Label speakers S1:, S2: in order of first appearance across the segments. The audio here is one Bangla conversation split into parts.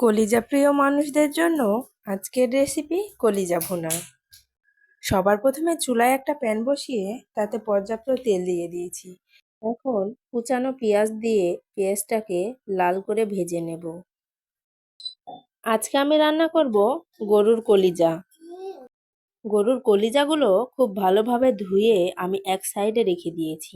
S1: কলিজা প্রিয় মানুষদের জন্য আজকের রেসিপি কলিজা ভুনা। সবার প্রথমে চুলায় একটা প্যান বসিয়ে তাতে পর্যাপ্ত তেল দিয়ে দিয়েছি। এখন কুচানো পেঁয়াজ দিয়ে পেঁয়াজটাকে লাল করে ভেজে নেব। আজকে আমি রান্না করব গরুর কলিজা। গরুর কলিজাগুলো খুব ভালোভাবে ধুয়ে আমি এক সাইডে রেখে দিয়েছি।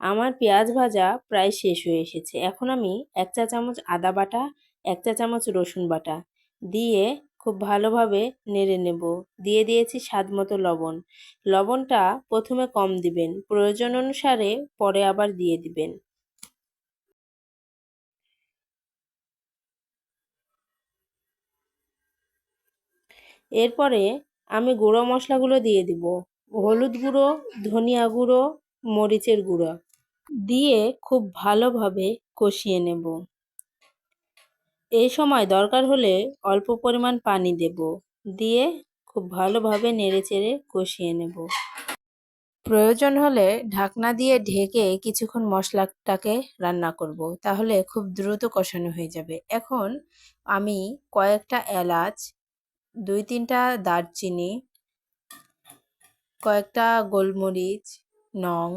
S1: আমার পেঁয়াজ ভাজা প্রায় শেষ হয়ে এসেছে। এখন আমি এক চা চামচ আদা বাটা এক চা চামচ রসুন বাটা দিয়ে খুব ভালোভাবে নেড়ে নেব। দিয়ে দিয়েছি স্বাদ মতো লবণ। লবণটা প্রথমে কম দিবেন, প্রয়োজন অনুসারে পরে আবার দিয়ে দিবেন। এরপরে আমি গুঁড়ো মশলাগুলো দিয়ে দিব। হলুদ গুঁড়ো, ধনিয়া গুঁড়ো, মরিচের গুঁড়ো। দিয়ে খুব ভালোভাবে কষিয়ে নেব। এই সময় দরকার হলে অল্প পরিমাণ পানি দেব, দিয়ে খুব ভালোভাবে নেড়েচেড়ে কষিয়ে নেব। প্রয়োজন হলে ঢাকনা দিয়ে ঢেকে কিছুক্ষণ মশলাটাকে রান্না করব, তাহলে খুব দ্রুত কষানো হয়ে যাবে। এখন আমি কয়েকটা এলাচ, দুই তিনটা দারচিনি, কয়েকটা গোলমরিচ, নং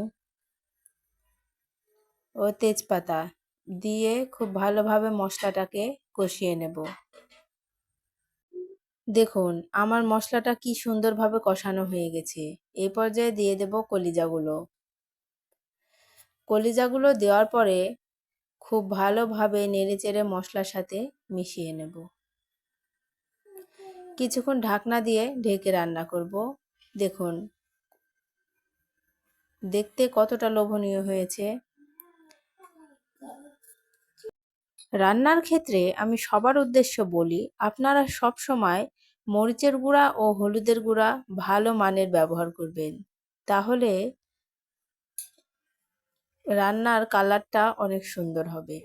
S1: ও তেজপাতা দিয়ে খুব ভালোভাবে মশলাটাকে কষিয়ে নেব। দেখুন, আমার মশলাটা কি সুন্দরভাবে কষানো হয়ে গেছে। এই পর্যায়ে দিয়ে দেব কলিজাগুলো। কলিজাগুলো দেওয়ার পরে খুব ভালোভাবে নেড়েচেড়ে মশলার সাথে মিশিয়ে নেব। কিছুক্ষণ ঢাকনা দিয়ে ঢেকে রান্না করব। দেখুন, দেখতে কতটা লোভনীয় হয়েছে। রান্নার ক্ষেত্রে আমি সবার উদ্দেশ্য বলি, আপনারা সব সময় মরিচের গুঁড়া ও হলুদের গুঁড়া ভালো মানের ব্যবহার করবেন। তাহলে রান্নার কালারটা অনেক সুন্দর হবে।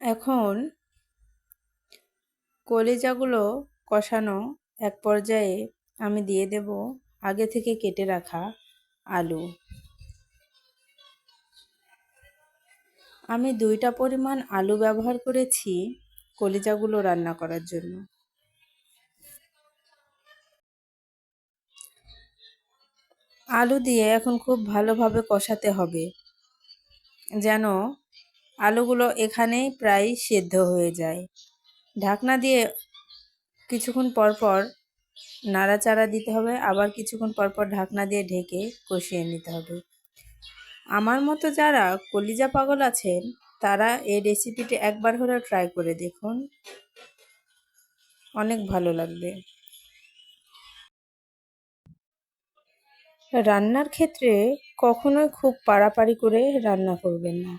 S1: এখন কলিজাগুলো কষানো এক পর্যায়ে আমি দিয়ে দেব আগে থেকে কেটে রাখা আলু। আমি দুইটা পরিমাণ আলু ব্যবহার করেছি কলিজাগুলো রান্না করার জন্য। আলু দিয়ে এখন খুব ভালোভাবে কষাতে হবে, যেন আলুগুলো এখানেই প্রায় সেদ্ধ হয়ে যায়। ঢাকনা দিয়ে কিছুক্ষণ পর পর নাড়াচাড়া দিতে হবে, আবার কিছুক্ষণ পর পর ঢাকনা দিয়ে ঢেকে কষিয়ে নিতে হবে। আমার মতো যারা কলিজা পাগল আছেন, তারা এই রেসিপিটি একবার হলেও ট্রাই করে দেখুন। অনেক ভালো লাগবে। রান্নার ক্ষেত্রে কখনোই খুব পাড়াপাড়ি করে রান্না করবেন না।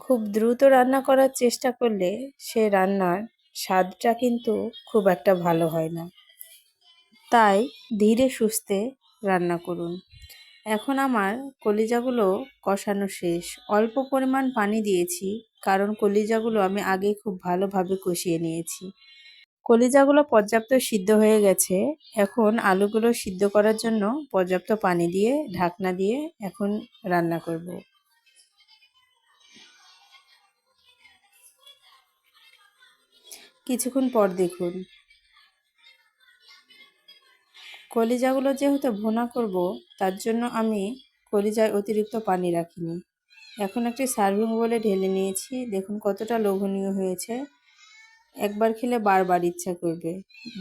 S1: খুব দ্রুত রান্না করার চেষ্টা করলে সে রান্নার স্বাদটা কিন্তু খুব একটা ভালো হয় না। তাই ধীরে সুস্থে রান্না করুন। এখন আমার কলিজাগুলো কষানো শেষ। অল্প পরিমাণ পানি দিয়েছি, কারণ কলিজাগুলো আমি আগে খুব ভালোভাবে কষিয়ে নিয়েছি। কলিজাগুলো পর্যাপ্ত সিদ্ধ হয়ে গেছে। এখন আলুগুলো সিদ্ধ করার জন্য পর্যাপ্ত পানি দিয়ে, ঢাকনা দিয়ে এখন রান্না করব। কিছুক্ষণ পর দেখুন। কলিজাগুলো যেহেতু ভোনা করব, তার জন্য আমি কলিজায় অতিরিক্ত পানি রাখিনি। এখন একটি সার্ভিং বলে ঢেলে নিয়েছি। দেখুন কতটা লোভনীয় হয়েছে। একবার খেলে বারবার ইচ্ছা করবে।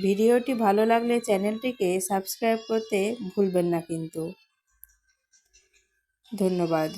S1: ভিডিওটি ভালো লাগলে চ্যানেলটিকে সাবস্ক্রাইব করতে ভুলবেন না কিন্তু। ধন্যবাদ।